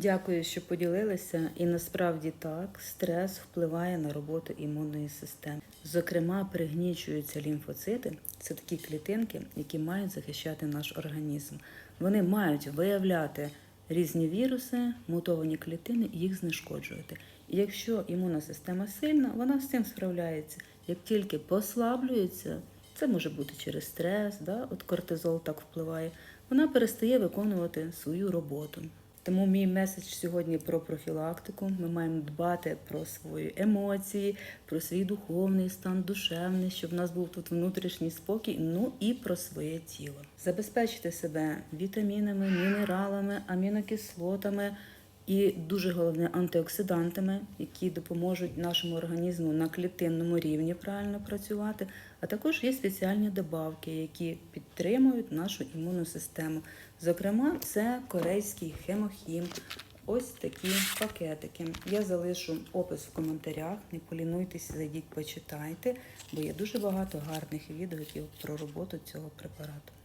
Дякую, що поділилися. І насправді так, стрес впливає на роботу імунної системи. Зокрема, пригнічуються лімфоцити. Це такі клітинки, які мають захищати наш організм. Вони мають виявляти різні віруси, мутовані клітини і їх знешкоджувати. І якщо імунна система сильна, вона з цим справляється. Як тільки послаблюється, це може бути через стрес, да? от кортизол так впливає, вона перестає виконувати свою роботу. Тому мій меседж сьогодні про профілактику. Ми маємо дбати про свої емоції, про свій духовний стан, душевний, щоб в нас був тут внутрішній спокій, ну і про своє тіло. Забезпечити себе вітамінами, мінералами, амінокислотами і дуже головне антиоксидантами, які допоможуть нашому організму на клітинному рівні правильно працювати. А також є спеціальні добавки, які підтримують нашу імунну систему. Зокрема, це корейський хемохім. Ось такі пакетики. Я залишу опис в коментарях. Не полінуйтесь, зайдіть, почитайте, бо є дуже багато гарних відгуків про роботу цього препарату.